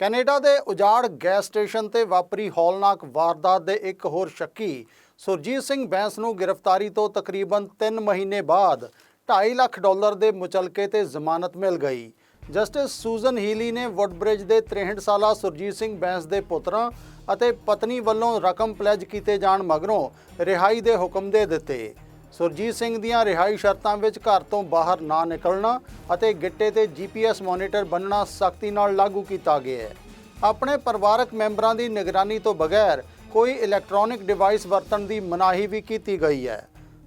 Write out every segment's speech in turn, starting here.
Canada ਦੇ ਉਜਾੜ gas station ਤੇ ਵਾਪਰੀ ਹੌਲਨਾਕ ਵਾਰਦਾਤ ਦੇ ਇੱਕ ਹੋਰ ਸ਼ੱਕੀ ਸੁਰਜੀਤ ਸਿੰਘ ਬੈਂਸ ਨੂੰ ਗ੍ਰਿਫਤਾਰੀ ਤੋਂ ਤਕਰੀਬਨ 3 ਮਹੀਨੇ ਬਾਅਦ 2.5 ਲੱਖ ਡਾਲਰ ਦੇ ਮੁਚਲਕੇ ਤੇ ਜ਼ਮਾਨਤ ਮਿਲ ਗਈ। ਜਸਟਿਸ ਸੂਜ਼ਨ ਹੀਲੀ ਨੇ ਵੁੱਡਬ੍ਰਿਜ ਦੇ 63 ਸਾਲਾ ਸੁਰਜੀਤ ਸਿੰਘ ਬੈਂਸ ਦੇ ਪੁੱਤਰਾਂ ਅਤੇ ਪਤਨੀ ਵੱਲੋਂ ਰਕਮ ਪਲੇਜ ਕੀਤੇ ਜਾਣ ਮਗਰੋਂ ਰਿਹਾਈ ਦੇ ਹੁਕਮ ਦੇ ਦਿੱਤੇ। ਸੁਰਜੀਤ ਸਿੰਘ ਦੀਆਂ ਰਿਹਾਈ ਸ਼ਰਤਾਂ ਵਿੱਚ ਘਰ ਤੋਂ ਬਾਹਰ ਨਾ ਨਿਕਲਣਾ ਅਤੇ ਗਿੱਟੇ ਤੇ ਜੀਪੀਐਸ ਮੋਨੀਟਰ ਬੰਨਣਾ ਸਖਤੀ ਨਾਲ ਲਾਗੂ ਕੀਤਾ ਗਿਆ ਹੈ। ਆਪਣੇ ਪਰਿਵਾਰਕ ਮੈਂਬਰਾਂ ਦੀ ਨਿਗਰਾਨੀ ਤੋਂ ਬਗੈਰ ਕੋਈ ਇਲੈਕਟ੍ਰੋਨਿਕ ਡਿਵਾਈਸ ਵਰਤਣ ਦੀ ਮਨਾਹੀ ਵੀ ਕੀਤੀ ਗਈ ਹੈ।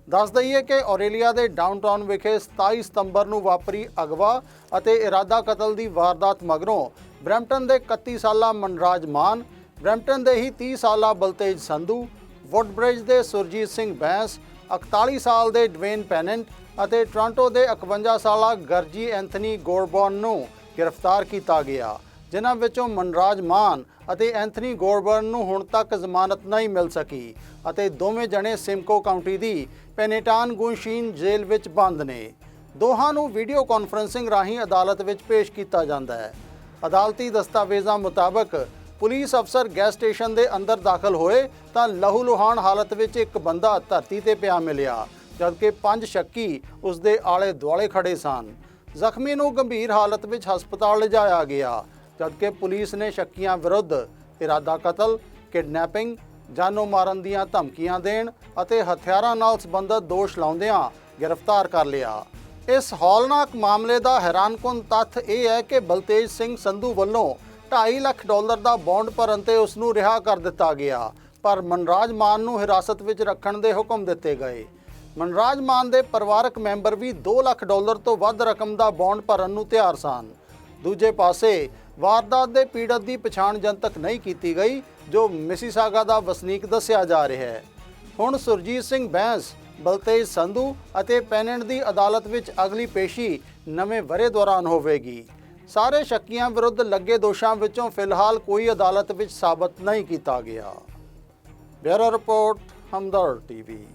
ਦੱਸ ਦਈਏ ਕਿ ਔਰੇਲੀਆ ਦੇ ਡਾਊਨਟਾਊਨ ਵਿਖੇ 27 ਸਤੰਬਰ ਨੂੰ ਵਾਪਰੀ ਅਗਵਾ ਅਤੇ ਇਰਾਦਾ ਕਤਲ ਦੀ ਵਾਰਦਾਤ ਮਗਰੋਂ ਬ੍ਰੈਂਪਟਨ ਦੇ 31 ਸਾਲਾ ਮਨਰਾਜ ਮਾਨ, ਬ੍ਰੈਂਪਟਨ ਦੇ ਹੀ 30 ਸਾਲਾ ਬਲਤੇਜ ਸੰਧੂ, ਵੁੱਡਬ੍ਰਿਜ ਦੇ ਸੁਰਜੀਤ ਸਿੰਘ ਬੈਂਸ 41 ਸਾਲ ਦੇ ਡਵੇਨ ਪੈਨੈਂਟ ਅਤੇ ਟੋਰਾਂਟੋ ਦੇ 51 ਸਾਲਾ ਗਰਜੀ ਐਂਥਨੀ ਗੋਰਬਨ ਨੂੰ ਗ੍ਰਿਫਤਾਰ ਕੀਤਾ ਗਿਆ, ਜਿਨ੍ਹਾਂ ਵਿੱਚੋਂ ਮਨਰਾਜ ਮਾਨ ਅਤੇ ਐਂਥਨੀ ਗੋਰਬਨ ਨੂੰ ਹੁਣ ਤੱਕ ਜ਼ਮਾਨਤ ਨਹੀਂ ਮਿਲ ਸਕੀ ਅਤੇ ਦੋਵੇਂ ਜਣੇ ਸਿਮਕੋ ਕਾਉਂਟੀ ਦੀ ਪੈਨੇਟਾਨ ਗੁੰਸ਼ੀਨ ਜੇਲ੍ਹ ਵਿੱਚ ਬੰਦ ਨੇ। ਦੋਹਾਂ ਨੂੰ ਵੀਡੀਓ ਕਾਨਫਰੈਂਸਿੰਗ ਰਾਹੀਂ ਅਦਾਲਤ ਵਿੱਚ ਪੇਸ਼ ਕੀਤਾ ਜਾਂਦਾ ਹੈ। ਅਦਾਲਤੀ ਦਸਤਾਵੇਜ਼ਾਂ ਮੁਤਾਬਕ ਪੁਲਿਸ ਅਫਸਰ ਗੈਸ ਸਟੇਸ਼ਨ ਦੇ ਅੰਦਰ ਦਾਖਲ ਹੋਏ ਤਾਂ ਲਹੂ ਲੁਹਾਨ ਹਾਲਤ ਵਿੱਚ ਇੱਕ ਬੰਦਾ ਧਰਤੀ ਤੇ ਪਿਆ ਮਿਲਿਆ, ਜਦਕਿ ਪੰਜ ਸ਼ੱਕੀ ਉਸ ਦੇ ਆਲੇ ਦੁਆਲੇ ਖੜੇ ਸਨ। ਜ਼ਖਮੀ ਨੂੰ ਗੰਭੀਰ ਹਾਲਤ ਵਿੱਚ ਹਸਪਤਾਲ ਲਿਜਾਇਆ ਗਿਆ, ਜਦਕਿ ਪੁਲਿਸ ਨੇ ਸ਼ੱਕੀਆਂ ਵਿਰੁੱਧ ਇਰਾਦਾ ਕਤਲ, ਕਿਡਨੈਪਿੰਗ, ਜਾਨੋਂ ਮਾਰਨ ਦੀਆਂ ਧਮਕੀਆਂ ਦੇਣ ਅਤੇ ਹਥਿਆਰਾਂ ਨਾਲ ਸੰਬੰਧਿਤ ਦੋਸ਼ ਲਾਉਂਦਿਆਂ ਗ੍ਰਿਫਤਾਰ ਕਰ ਲਿਆ। ਇਸ ਹੌਲਨਾਕ ਮਾਮਲੇ ਦਾ ਹੈਰਾਨਕੁਨ ਤੱਥ ਇਹ ਹੈ ਕਿ ਬਲਤੇਜ ਸਿੰਘ ਸੰਧੂ ਵੱਲੋਂ 2.5 ਲੱਖ ਡਾਲਰ ਦਾ ਬੌਂਡ ਭਰਨ ਤੇ ਉਸ ਨੂੰ ਰਿਹਾ ਕਰ ਦਿੱਤਾ ਗਿਆ, ਪਰ ਮਨਰਾਜ ਮਾਨ ਨੂੰ ਹਿਰਾਸਤ ਵਿੱਚ ਰੱਖਣ ਦੇ ਹੁਕਮ ਦਿੱਤੇ ਗਏ। ਮਨਰਾਜ ਮਾਨ ਦੇ ਪਰਿਵਾਰਕ ਮੈਂਬਰ ਵੀ 2 ਲੱਖ ਡਾਲਰ ਤੋਂ ਵੱਧ ਰਕਮ ਦਾ ਬੌਂਡ ਭਰਨ ਨੂੰ ਤਿਆਰ ਸਨ। ਦੂਜੇ ਪਾਸੇ, ਵਾਰਦਾਤ ਦੇ ਪੀੜਤ ਦੀ ਪਛਾਣ ਜਨਤਕ ਨਹੀਂ ਕੀਤੀ ਗਈ, ਜੋ ਮਿਸੀਸਾਗਾ ਦਾ ਵਸਨੀਕ ਦੱਸਿਆ ਜਾ ਰਿਹਾ ਹੈ। ਹੁਣ ਸੁਰਜੀਤ ਸਿੰਘ ਬੈਂਸ, ਬਲਤੇਜ ਸੰਧੂ ਅਤੇ ਪੈਨੈਂਟ ਦੀ ਅਦਾਲਤ ਵਿੱਚ ਅਗਲੀ ਪੇਸ਼ੀ ਨਵੇਂ ਵਰੇ ਦੌਰਾਨ ਹੋਵੇਗੀ। ਸਾਰੇ ਸ਼ੱਕੀਆਂ ਵਿਰੁੱਧ ਲੱਗੇ ਦੋਸ਼ਾਂ ਵਿੱਚੋਂ ਫਿਲਹਾਲ ਕੋਈ ਅਦਾਲਤ ਵਿੱਚ ਸਾਬਤ ਨਹੀਂ ਕੀਤਾ ਗਿਆ। Bureau report Hamdard TV.